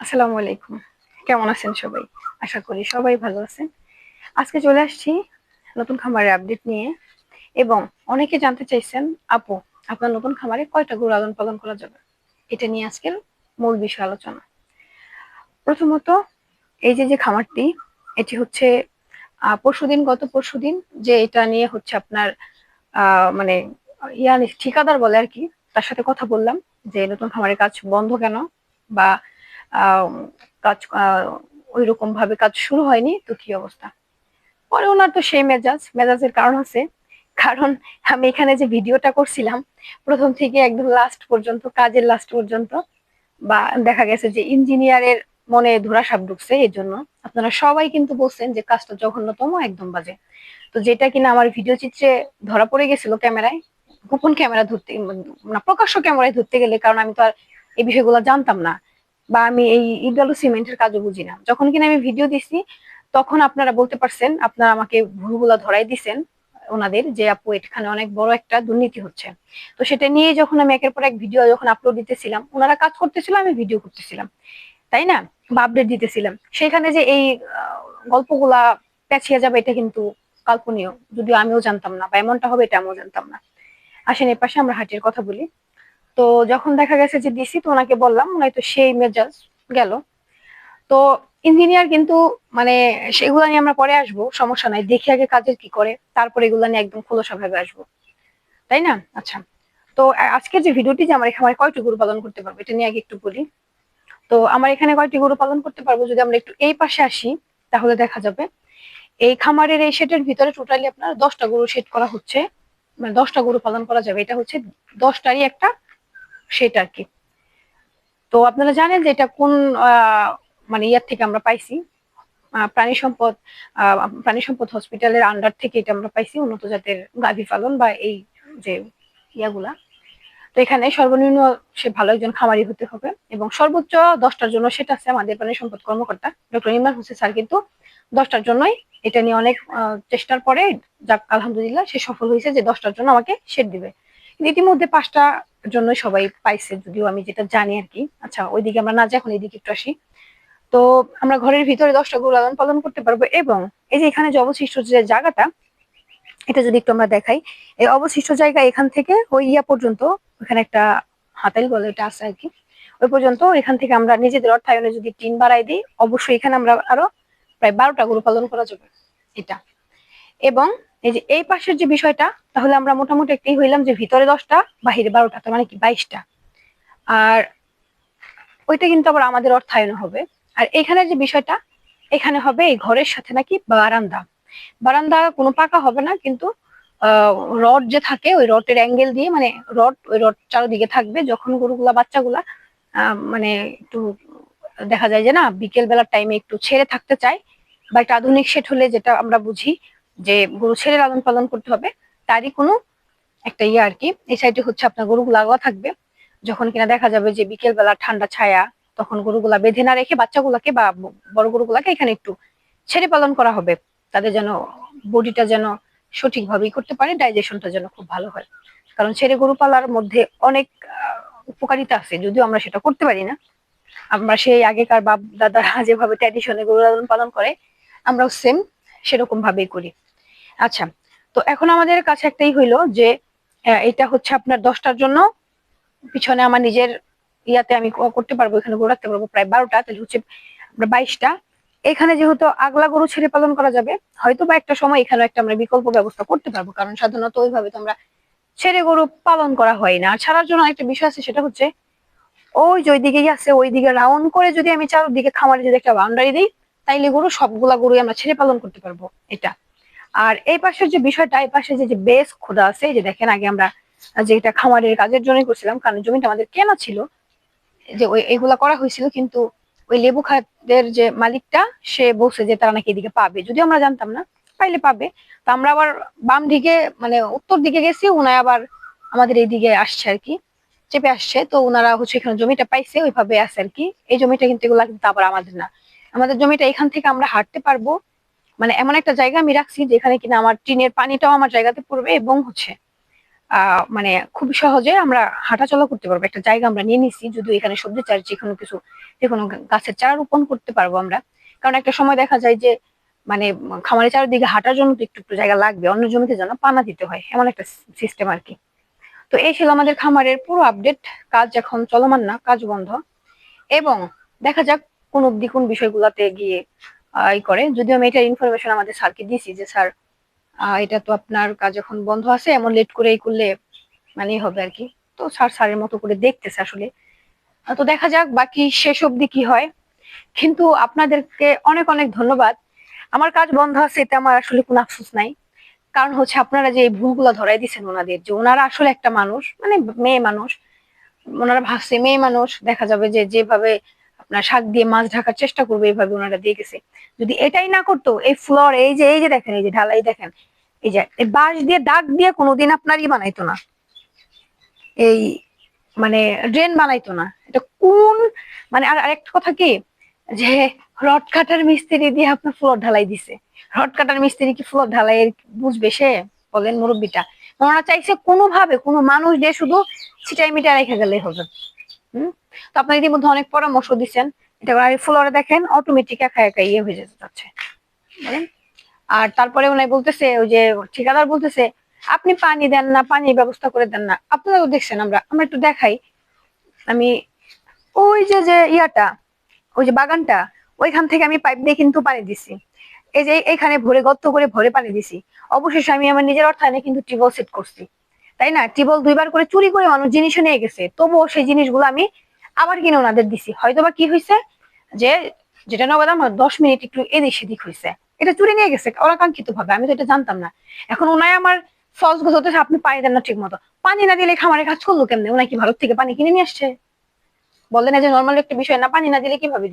আসসালামু আলাইকুম। কেমন আছেন সবাই? আশা করি সবাই ভালো আছেন। আজকে চলে আসছি নতুন খামারের আপডেট নিয়ে। এবং অনেকে জানতে চাইছেন, আপু, আপনার নতুন খামারে কয়টা গরু লালন পালন করা যাবে? এটা নিয়ে আজকের মূল বিষয় আলোচনা। প্রথমত, এই যে যে খামারটি, এটি হচ্ছে পরশুদিন, গত পরশুদিন যে এটা নিয়ে হচ্ছে আপনার মানে ইয়া ঠিকাদার বলে আর কি, তার সাথে কথা বললাম যে নতুন খামারের কাজ বন্ধ কেন? বা কাজ ওই রকম ভাবে কাজ শুরু হয়নি, তো কি অবস্থা? পরে ওনার তো সেই মেজাজ, মেজাজের কারণ আছে। কারণ আমি এখানে যে ভিডিওটা করছিলাম, প্রথম থেকে একদম লাস্ট পর্যন্ত, কাজের লাস্ট পর্যন্ত, বা দেখা গেছে যে ইঞ্জিনিয়ারের মনে ধরাসাপ ঢুকছে, এই জন্য। আপনারা সবাই কিন্তু বলছেন যে কাজটা জঘন্যতম, একদম বাজে। তো যেটা কিনা আমার ভিডিও চিত্রে ধরা পড়ে গেছিল ক্যামেরায়, গোপন ক্যামেরা ধরতে প্রকাশ্য ক্যামেরায় ধরতে গেলে, কারণ আমি তো আর এই বিষয়গুলো জানতাম না। বা আমি এই ইডালু সিমেন্টের কাজও বুঝি না। যখন কিনা আমি ভিডিও দিছি, তখন আপনারা বলতে পারছেন, আপনারা আমাকে ভুলগুলা ধরাই দিছেন ওনাদের যে, আপু, এখানে অনেক বড় একটা দুর্নীতি হচ্ছে। তো সেটা নিয়ে যখন আমি একের পর এক ভিডিও যখন আপলোড দিতেছিলাম, ওনারা কাজ করতেছিল, আমি ভিডিও করতেছিলাম। তাই না? বা আপডেট দিতেছিলাম। সেখানে যে এই গল্পগুলা পেছিয়ে যাবে, এটা কিন্তু কাল্পনীয়। যদিও আমিও জানতাম না, বা এমনটা হবে, এটা আমিও জানতাম না। আসেন এর পাশে আমরা হাটের কথা বলি। তো যখন দেখা গেছে যে দিছি তো ওনাকে বললাম তো সেই মেজাজ গেল। তো ইঞ্জিনিয়ার কিন্তু মানে সেগুলো নিয়ে আমরা পরে আসব, সমস্যা নাই, দেখি আগে কাজের কি করে, তারপর এগুলো নিয়ে একদম খোলসা ভাবে আসব। তাই না? আচ্ছা। তো আজকের যে ভিডিওটি যে আমার এখানে কয়টি গরু পালন করতে পারব, এটা নিয়ে আগে একটু বলি। তো আমার এখানে কয়টি গরু পালন করতে পারব, যদি আমরা একটু এই পাশে আসি, তাহলে দেখা যাবে, এই খামারের এই শেটের ভিতরে টোটালি আপনার দশটা গরু সেট করা হচ্ছে মানে দশটা গরু পালন করা যাবে। এটা হচ্ছে দশটারই একটা সেটা আর কি তো আপনারা জানেন যে এটা কোন মানে ইয়ার থেকে আমরা পাইছি। প্রাণী সম্পদ প্রাণী সম্পদ হসপিটালের আন্ডার থেকে এটা আমরা পাইছি, উন্নত জাতের গাভী পালন বা এই যে ইয়াগুলা। তো এখানে সর্বনিম্ন সে ভালো একজন খামারি হতে হবে এবং সর্বোচ্চ দশটার জন্য সেটা আছে আমাদের প্রাণী সম্পদ কর্মকর্তা, ডক্টর ইমরান হোসেন স্যার কিন্তু দশটার জন্যই এটা নিয়ে অনেক চেষ্টার পরে যাক, আলহামদুলিল্লাহ সে সফল হয়েছে যে দশটার জন্য আমাকে সেট দিবে। ইতিমধ্যে পাঁচটা জন্য সবাই পাইছে, যদিও আমি যেটা জানি আর কি আচ্ছা ওইদিকে আমরা না যাই, এখন এইদিকে একটু আসি। তো আমরা ঘরের ভিতরে দশটা গরু লালন পালন করতে পারব এবং এই যে এখানে যে অবশিষ্ট যে জায়গাটা, এটা যদি একটু আমরা দেখাই, এই অবশিষ্ট জায়গা এখান থেকে ওই ইয়া পর্যন্ত, ওখানে একটা হাতাইল বলে এটা আছে আর কি ওই পর্যন্ত এখান থেকে আমরা নিজেদের অর্থায়নে যদি টিন বাড়াই দিই, অবশ্যই এখানে আমরা আরও প্রায় বারোটা গরু পালন করা যাবে, এটা। এবং এই যে এই পাশের যে বিষয়টা, তাহলে আমরা মোটামুটি একটাই হইলাম যে ভিতরে দশটা, বাহিরে বারোটা, তার মানে কি বাইশটা। আর ওইটা কিন্তু আবার আমাদের অর্থায়ন হবে। আর এখানে যে বিষয়টা, এখানে হবে এই ঘরের সাথে নাকি বারান্দা। বারান্দা কোনো পাকা হবে না, কিন্তু রড যে থাকে, ওই রডের অ্যাঙ্গেল দিয়ে মানে রড, ওই রড চারোদিকে থাকবে, যখন গরুগুলা, বাচ্চাগুলা মানে একটু দেখা যায় যে না বিকেল বেলার টাইমে একটু ছেড়ে থাকতে চায়, বা একটা আধুনিক সেট হলে যেটা আমরা বুঝি যে গরু ছেড়ে লালন পালন করতে হবে, তারই কোনো একটা ইয়ে আর কি। এই সাইডে হচ্ছে আপনার গরুগুলো আগোয়া থাকবে। যখন কিনা দেখা যাবে যে বিকেল বেলা ঠান্ডা ছায়া, তখন গরুগুলা বেঁধে না রেখে বাচ্চাগুলাকে বা বড় গরুগুলাকে এখানে একটু ছেড়ে পালন করা হবে। তাদের যেন বডিটা যেন সঠিকভাবেই করতে পারে ডাইজেশনটা যেন খুব ভালো হয়। কারণ ছেড়ে গরু পালার মধ্যে অনেক উপকারিতা আছে। যদিও আমরা সেটা করতে পারি না। আমরা সেই আগেকার বাপ দাদারা যেভাবে ট্র্যাডিশনে গরু লালন পালন করে, আমরাও সেম সেরকম ভাবেই করি। আচ্ছা তো এখন আমাদের কাছে একটাই হইল যে এটা হচ্ছে আপনার দশটার জন্য। পিছনে আমার নিজের ইয়াতে আমি করতে পারব, এখানে গরু রাখতে পারব প্রায় বারোটা, তাহলে হচ্ছে বাইশটা। এখানে যেহেতু আগলা গরু ছেড়ে পালন করা যাবে, হয়তো বা একটা সময় এখানে একটা আমরা বিকল্প ব্যবস্থা করতে পারব, কারণ সাধারণত ওইভাবে তো আমরা ছেড়ে গরু পালন করা হয় না। আর ছাড়ার জন্য একটা বিষয় আছে, সেটা হচ্ছে ওই যে ওইদিকেই আছে ওই দিকে রাউন্ড করে যদি আমি চারদিকে খামারে যদি একটা বাউন্ডারি দিই, তাইলে গরু সবগুলা গরু আমরা ছেড়ে পালন করতে পারব, এটা। আর এই পাশের যে বিষয়টা, এই পাশে যে বেশ খোদা আছে যে দেখেন আগে আমরা যে এটা খামারের কাজের জন্য করছিলাম, কারণ জমিটা আমাদের কেনা ছিল, যে ওই, এগুলা করা হয়েছিল, কিন্তু ওই লেবু খাতের যে মালিকটা, সে বলছে যে তারা নাকি এদিকে পাবে। যদি আমরা জানতাম না, পাইলে পাবে। তো আমরা আবার বাম দিকে মানে উত্তর দিকে গেছি ওনায় আবার আমাদের এই দিকে আসছে আর কি, চেপে আসছে। তো ওনারা হচ্ছে এখানে জমিটা পাইছে, ওইভাবে আছে আর কি। এই জমিটা কিন্তু এগুলা কিন্তু আবার আমাদের না। আমাদের জমিটা এখান থেকে আমরা হাঁটতে পারব। মানে এমন একটা জায়গা আমি রাখছি যেখানে কিনা আমার টিনের পানিটাও আমার জায়গাতে পড়বে এবং হচ্ছে মানে খুব সহজে আমরা হাঁটাচলা করতে পারব। একটা জায়গা আমরা নিয়ে নিছি যদি এখানে সবজি চাষ যে কোনো কিছু যে কোনো গাছের চারা রোপণ করতে পারব আমরা। কারণ একটা সময় দেখা যায় যে মানে খামারের চারিদিকে হাঁটার জন্য তো একটু একটু জায়গা লাগবে, অন্য জমিতে যেন পানা দিতে হয়, এমন একটা সিস্টেম আর কি তো এই ছিল আমাদের খামারের পুরো আপডেট কাজ এখন চলমান না, কাজ বন্ধ। এবং দেখা যাক কোন অব্দি কোন বিষয়গুলোতে গিয়ে ই করে। যদিও আমি এটা ইনফরমেশন আমাদের স্যারকে দিয়েছি যে, স্যার এটা তো আপনার কাজ এখন বন্ধ আছে, এমন লেট করে এই করলে মানে হবে আর কি তো স্যার স্যারের মতো করে দেখতেছে আসলে। তো দেখা যাক বাকি শেষ অবধি কি হয়। কিন্তু আপনাদেরকে অনেক অনেক ধন্যবাদ। আমার কাজ বন্ধ আছে, এতে আমার আসলে কোনো আফসোস নাই। কারণ হচ্ছে আপনারা যে এই ভুলগুলো ধরাই দিচ্ছেন ওনাদের, যে ওনারা আসলে একটা মানুষ মানে মেয়ে মানুষ, ওনারা ভাবছে মেয়ে মানুষ, দেখা যাবে যে যেভাবে আপনার শাক দিয়ে মাছ ঢাকার চেষ্টা করবে এইভাবে ওনারা দিয়ে গেছে। যদি এটাই না করতো, এই ফ্লোর, এই যে এই যে দেখেন, এই যে ঢালাই দেখেন, এই যে বাঁশ দিয়ে, দাগ দিয়ে কোনোদিন আপনার ই বানাইতো না। এই মানে ড্রেন বানাইতো না। এটা কোন মানে আর আরেকটা কথা কি, যে রড কাটার মিস্ত্রি দিয়ে আপনার ফ্লোর ঢালাই দিছে। রড কাটার মিস্ত্রি কি ফ্লোর ঢালাই বুঝবে সে? বলেন মুরব্বিটা। ওনারা চাইছে কোনোভাবে কোনো মানুষ দিয়ে শুধু ছিটাই মিটাই রেখে গেলে হবে। তো আপনার ইতিমধ্যে অনেক পরামর্শ দিচ্ছেন এটা ফ্লোরে দেখেন অটোমেটিক একা একা ইয়ে হয়ে যেতে যাচ্ছে আর তারপরে উনি বলতেছে, ওই যে ঠিকাদার বলতেছে, আপনি পানি দেন না, পানির ব্যবস্থা করে দেন না। আপনারা তো দেখছেন আমরা আমরা একটু দেখাই। আমি, ওই যে যে ইয়াটা, ওই যে বাগানটা, ওইখান থেকে আমি পাইপ দিয়ে কিন্তু পানি দিছি। এই যে এখানে ভরে গর্ত করে ভরে পানি দিছি। অবশেষে আমি আমার নিজের অর্থায়নে কিন্তু টিবল সেট করছি। তাই না? টিবল দুইবার করে চুরি করে মানুষ জিনিসও নিয়ে গেছে। তবুও সেই জিনিসগুলো আমি আবার কিনে ওনাদের দিছি। হয়তোবা কি হয়েছে যে, যেটা নগদ আমার দশ মিনিট একটু এদিক সেদিক হয়েছে এটা চুরি নিয়ে গেছে অনাকাঙ্ক্ষিত ভাবে আমি তো এটা জানতাম না। এখন ওনায় আমার ফলস গোছাতে আপনি পানি দেন না ঠিক মতো পানি না দিলে খামারে কাজ করল কেমনে? ওনার কি ভারত থেকে পানি কিনে নিয়ে আসছে? বললেন যে নর্মাল একটা বিষয় না, পানি না দিলে কীভাবে